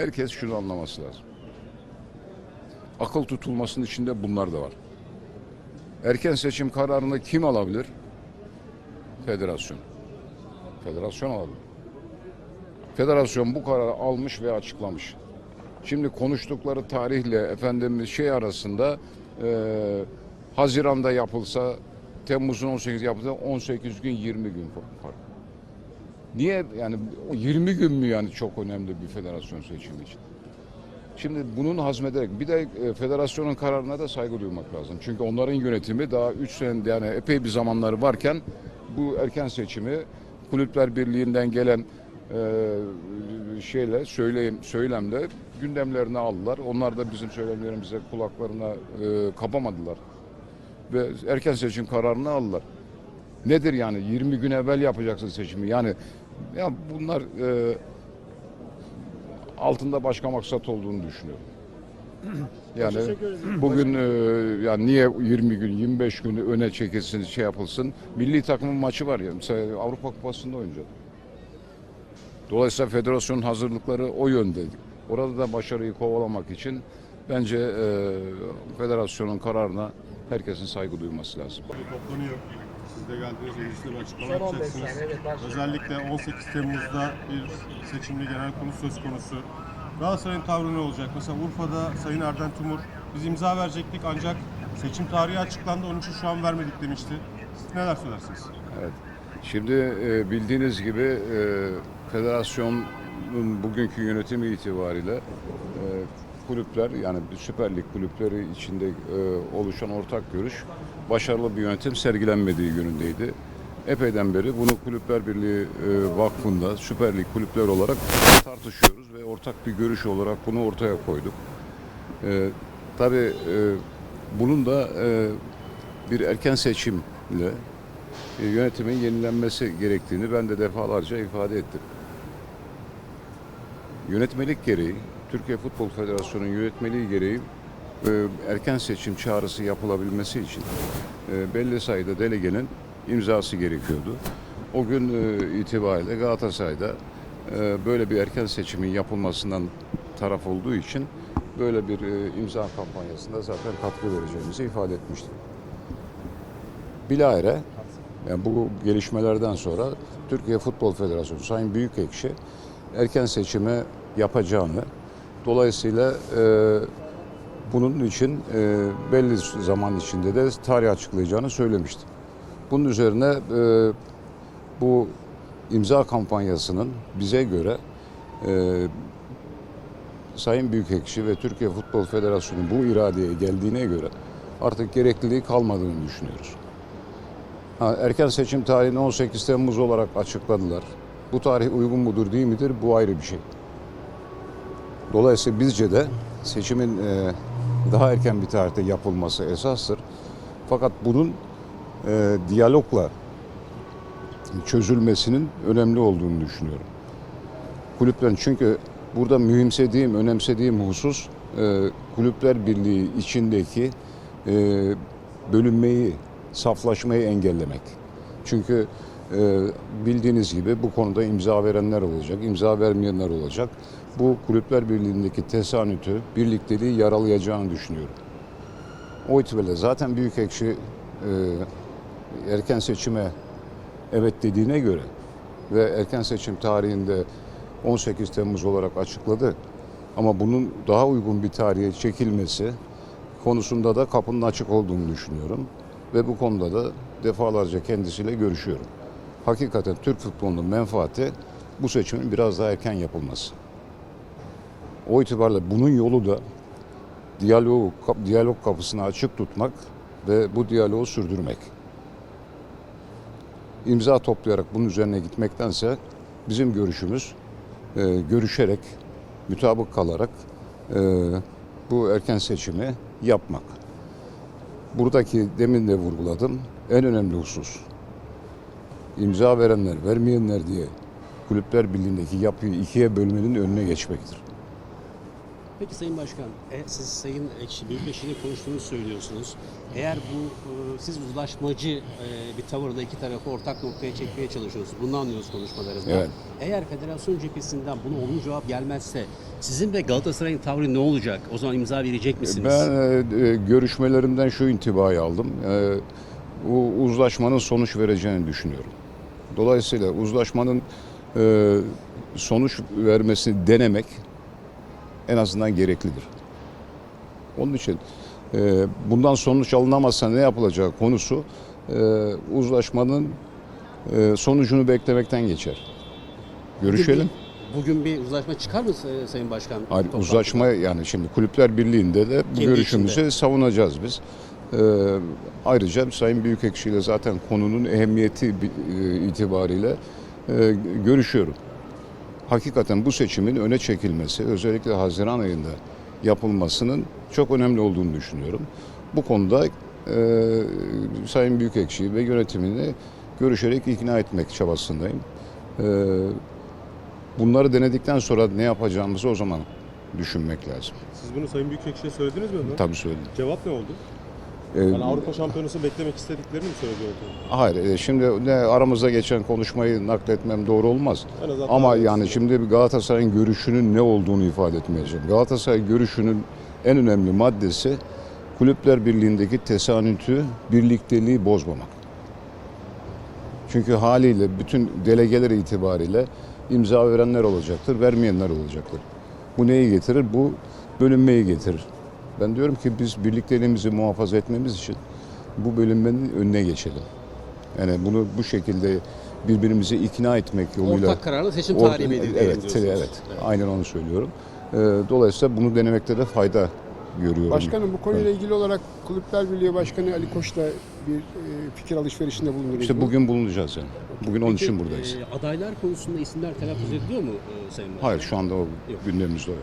Herkes şunu anlaması lazım. Akıl tutulmasının içinde bunlar da var. Erken seçim kararını kim alabilir? Federasyon. Federasyon alabilir. Federasyon bu kararı almış ve açıklamış. Şimdi konuştukları tarihle efendimiz şey arasında e, Haziran'da yapılsa Temmuz'un 18 yapılsa 18 gün 20 gün fark. Niye yani o 20 gün mü yani çok önemli bir federasyon seçimi için? Şimdi bunun hazmederek bir de e, federasyonun kararına da saygı duymak lazım. Çünkü onların yönetimi daha 3 sene yani epey bir zamanları varken bu erken seçimi Kulüpler Birliği'nden gelen e, şeyle söyleyim söylemle gündemlerine aldılar. Onlar da bizim söylemlerimize kulaklarına e, kapamadılar. Ve erken seçim kararını aldılar. Nedir yani 20 gün evvel yapacaksın seçimi. Yani ya bunlar e, altında başka maksat olduğunu düşünüyorum. Yani bugün e, yani niye 20 gün 25 günü öne çekilsin şey yapılsın. Milli takımın maçı var ya mesela Avrupa Kupası'nda oynayacak. Dolayısıyla federasyonun hazırlıkları o yöndeydi. Orada da başarıyı kovalamak için bence e, federasyonun kararına herkesin saygı duyması lazım. toplanıyor. Siz de geldiniz, mecliste bir açıklama Son 15 yapacaksınız. saniye, evet. Özellikle 18 Temmuz'da bir seçimli genel konu söz konusu. Galatasaray'ın tavrı ne olacak? Mesela Urfa'da Sayın Erden Timur biz imza verecektik ancak seçim tarihi açıklandı onun için şu an vermedik demişti. Siz neler söylersiniz? Evet. Şimdi e, bildiğiniz gibi e, federasyonun bugünkü yönetimi itibariyle e, kulüpler yani Süper Lig kulüpleri içinde e, oluşan ortak görüş başarılı bir yönetim sergilenmediği yönündeydi. Epeyden beri bunu Kulüpler Birliği e, Vakfı'nda Süper Lig kulüpler olarak tartışıyoruz ve ortak bir görüş olarak bunu ortaya koyduk. E, tabii e, bunun da e, bir erken seçimle e, yönetimin yenilenmesi gerektiğini ben de defalarca ifade ettim. Yönetmelik gereği, Türkiye Futbol Federasyonu'nun yönetmeliği gereği e, erken seçim çağrısı yapılabilmesi için e, belli sayıda delegenin imzası gerekiyordu. O gün e, itibariyle Galatasaray'da böyle bir erken seçimin yapılmasından taraf olduğu için böyle bir imza kampanyasında zaten katkı vereceğimizi ifade etmiştim. Bilahare yani bu gelişmelerden sonra Türkiye Futbol Federasyonu Sayın Büyükekşi erken seçimi yapacağını dolayısıyla e, bunun için e, belli zaman içinde de tarih açıklayacağını söylemişti. Bunun üzerine e, bu imza kampanyasının bize göre e, Sayın Büyükekşi ve Türkiye Futbol Federasyonu bu iradeye geldiğine göre artık gerekliliği kalmadığını düşünüyoruz. Ha, erken seçim tarihini 18 Temmuz olarak açıkladılar. Bu tarih uygun mudur değil midir bu ayrı bir şey. Dolayısıyla bizce de seçimin e, daha erken bir tarihte yapılması esastır. Fakat bunun e, diyalogla çözülmesinin önemli olduğunu düşünüyorum. Kulüplerin çünkü burada mühimsediğim, önemsediğim husus e, Kulüpler Birliği içindeki e, bölünmeyi, saflaşmayı engellemek. Çünkü e, bildiğiniz gibi bu konuda imza verenler olacak, imza vermeyenler olacak. Bu Kulüpler Birliği'ndeki tesanütü, birlikteliği yaralayacağını düşünüyorum. O itibariyle zaten Büyükekşi e, erken seçime evet dediğine göre ve erken seçim tarihinde 18 Temmuz olarak açıkladı. Ama bunun daha uygun bir tarihe çekilmesi konusunda da kapının açık olduğunu düşünüyorum. Ve bu konuda da defalarca kendisiyle görüşüyorum. Hakikaten Türk futbolunun menfaati bu seçimin biraz daha erken yapılması. O itibarla bunun yolu da diyalog, diyalog kapısını açık tutmak ve bu diyaloğu sürdürmek. İmza toplayarak bunun üzerine gitmektense bizim görüşümüz e, görüşerek, mutabık kalarak e, bu erken seçimi yapmak. Buradaki demin de vurguladım en önemli husus imza verenler, vermeyenler diye Kulüpler Birliği'ndeki yapıyı ikiye bölmenin önüne geçmektir. Peki Sayın Başkan, e, siz Sayın Ekşi, Büyükekşi'yle konuştuğunu söylüyorsunuz. Eğer bu e, siz uzlaşmacı e, bir tavırda iki tarafı ortak noktaya çekmeye çalışıyorsunuz. Bunu anlıyoruz konuşmalarınızda. Evet. Eğer federasyon cephesinden buna olumlu cevap gelmezse sizin ve Galatasaray'ın tavrı ne olacak? O zaman imza verecek misiniz? Ben e, e, görüşmelerimden şu intibayı aldım. E, bu uzlaşmanın sonuç vereceğini düşünüyorum. Dolayısıyla uzlaşmanın e, sonuç vermesini denemek en azından gereklidir. Onun için e, bundan sonuç alınamazsa ne yapılacağı konusu e, uzlaşmanın e, sonucunu beklemekten geçer. Görüşelim. Bugün bir uzlaşma çıkar mı Say- Sayın Başkan? Hayır, uzlaşma yani şimdi Kulüpler Birliği'nde de bu Kendi görüşümüzü içinde. savunacağız biz. Ee, ayrıca Sayın Büyükekşi ile zaten konunun ehemmiyeti e, itibariyle e, görüşüyorum. Hakikaten bu seçimin öne çekilmesi, özellikle Haziran ayında yapılmasının çok önemli olduğunu düşünüyorum. Bu konuda e, Sayın Büyükekşi ve yönetimini görüşerek ikna etmek çabasındayım. E, bunları denedikten sonra ne yapacağımızı o zaman düşünmek lazım. Siz bunu Sayın Büyükekşi'ye söylediniz mi? Tabii söyledim. Cevap ne oldu? Ee, Yani Avrupa Şampiyonası beklemek istediklerini mi söylüyordu? hayır, e, şimdi ne aramızda geçen konuşmayı nakletmem doğru olmaz. En azından Ama yani şimdi bir Galatasaray'ın görüşünün ne olduğunu ifade etmeyeceğim. Galatasaray görüşünün en önemli maddesi Kulüpler Birliği'ndeki tesanütü, birlikteliği bozmamak. Çünkü haliyle bütün delegeler itibariyle imza verenler olacaktır, vermeyenler olacaktır. Bu neyi getirir? Bu bölünmeyi getirir. Ben diyorum ki biz birlikteliğimizi muhafaza etmemiz için bu bölünmenin önüne geçelim. Yani bunu bu şekilde birbirimizi ikna etmek yoluyla... Ortak kararlı seçim Or- tarihi belirleyelim evet, diyorsunuz. evet, Aynen onu söylüyorum. Ee, Dolayısıyla bunu denemekte de fayda görüyorum. Başkanım bu konuyla ilgili olarak Kulüpler Birliği Başkanı Ali Koç'la bir e, fikir alışverişinde bulundunuz İşte bugün bulunacağız yani. Bugün onun Peki, için buradayız. e, adaylar konusunda isimler telaffuz ediliyor mu e, Sayın Başkan? Hayır şu anda o gündemimizde yok.